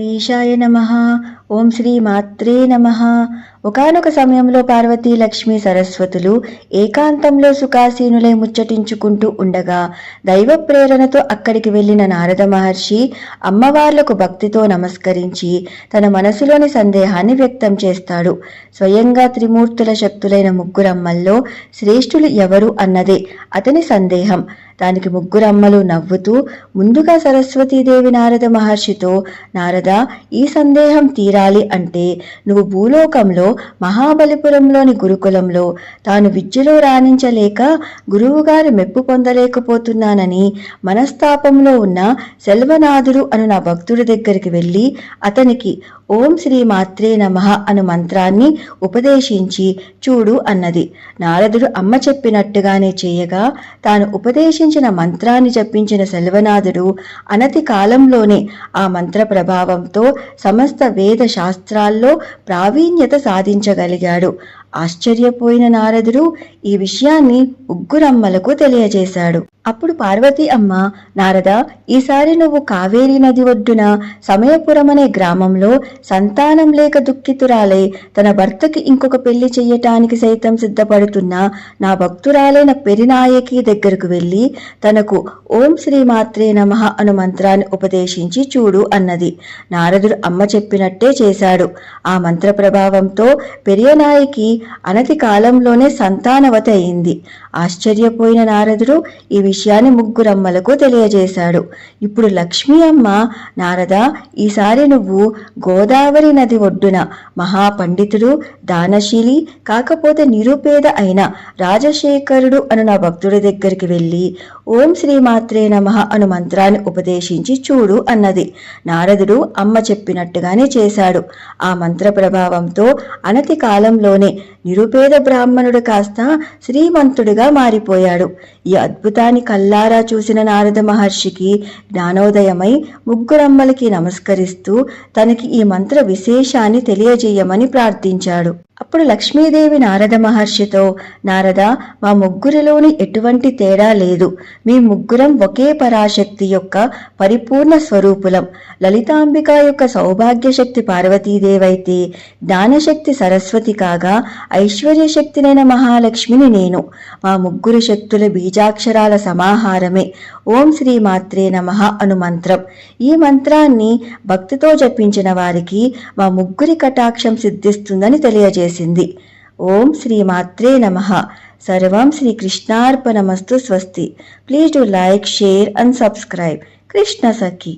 ఈశాయ నమ. ఓం శ్రీ మాత్రే నమ. ఒకనొక సమయంలో పార్వతీ లక్ష్మీ సరస్వతులు ఏకాంతంలో సుఖాసీనులై ముచ్చటించుకుంటూ ఉండగా దైవ ప్రేరణతో అక్కడికి వెళ్ళిన నారద మహర్షి అమ్మవార్లకు భక్తితో నమస్కరించి తన మనసులోని సందేహాన్ని వ్యక్తం చేస్తాడు. స్వయంగా త్రిమూర్తుల శక్తులైన ముగ్గురమ్మల్లో శ్రేష్ఠులు ఎవరు అన్నదే అతని సందేహం. దానికి ముగ్గురమ్మలు నవ్వుతూ ముందుగా సరస్వతీదేవి నారద మహర్షితో నారద ఈ సందేహం తీరాలి అంటే నువ్వు భూలోకంలో మహాబలిపురంలోని గురుకులంలో తాను విద్యలో రాణించలేక గురువుగారి మెప్పు పొందలేకపోతున్నానని మనస్తాపంలో ఉన్న సెల్వనాథుడు అను నా భక్తుడి దగ్గరికి వెళ్ళి అతనికి ఓం శ్రీ మాత్రే నమ అను మంత్రాన్ని ఉపదేశించి చూడు అన్నది. నారదుడు అమ్మ చెప్పినట్టుగానే చేయగా తాను ఉపదేశించిన మంత్రాన్ని జపించిన సెల్వనాథుడు అనతి కాలంలోనే ఆ మంత్ర ప్రభావంతో సమస్త వేద శాస్త్రాల్లో ప్రావీణ్యత సాధించగలిగాడు. ఆశ్చర్యపోయిన నారదుడు ఈ విషయాన్ని ఉగ్గురమ్మలకు తెలియజేశాడు. అప్పుడు పార్వతి అమ్మ నారద ఈసారి నువ్వు కావేరీ నది ఒడ్డున సమయపురం అనే గ్రామంలో సంతానం లేక దుఃఖితురాలై తన భర్తకి ఇంకొక పెళ్ళి చెయ్యటానికి సైతం సిద్ధపడుతున్న నా భక్తురాలైన పెరినాయకి దగ్గరకు వెళ్ళి తనకు ఓం శ్రీమాత్రే నమ అను మంత్రాన్ని ఉపదేశించి చూడు అన్నది. నారదుడు అమ్మ చెప్పినట్టే చేశాడు. ఆ మంత్ర ప్రభావంతో పెరియనాయకి అనతి కాలంలోనే సంతానవత అయింది. ఆశ్చర్యపోయిన నారదుడు ఈ విషయాన్ని ముగ్గురమ్మలకు తెలియజేశాడు. ఇప్పుడు లక్ష్మీ అమ్మ నారద ఈసారి నువ్వు గోదావరి నది ఒడ్డున మహాపండితుడు దానశీలి కాకపోతే నిరుపేద అయిన రాజశేఖరుడు అను నా భక్తుడి దగ్గరికి వెళ్ళి ఓం శ్రీమాత్రే నమ అను మంత్రాన్ని ఉపదేశించి చూడు అన్నది. నారదుడు అమ్మ చెప్పినట్టుగానే చేశాడు. ఆ మంత్ర ప్రభావంతో అనతి కాలంలోనే నిరుపేద బ్రాహ్మణుడు కాస్త శ్రీమంతుడుగా మారిపోయాడు. ఈ అద్భుతాన్ని కల్లారా చూసిన నారద మహర్షికి జ్ఞానోదయమై ముగ్గురమ్మలకి నమస్కరిస్తూ తనకి ఈ మంత్ర విశేషాన్ని తెలియజేయమని ప్రార్థించాడు. అప్పుడు లక్ష్మీదేవి నారద మహర్షితో నారద మా ముగ్గురిలోని ఎటువంటి తేడా లేదు. మీ ముగ్గురం ఒకే పరాశక్తి యొక్క పరిపూర్ణ స్వరూపులం. లలితాంబిక యొక్క సౌభాగ్య శక్తి పార్వతీదేవైతే జ్ఞానశక్తి సరస్వతి కాగా ఐశ్వర్య శక్తినైన మహాలక్ష్మిని నేను. మా ముగ్గురు శక్తుల బీజాక్షరాల సమాహారమే. ఓం శ్రీ మాత్రే నమ అను మంత్రం. ఈ మంత్రాన్ని భక్తితో జపించిన వారికి మా ముగ్గురి కటాక్షం సిద్ధిస్తుందని తెలియజేసింది. ఓం శ్రీ మాత్రే నమ. సర్వం శ్రీ కృష్ణార్పణమస్తు స్వస్తి. Please do like share and subscribe. Krishna Sakhi.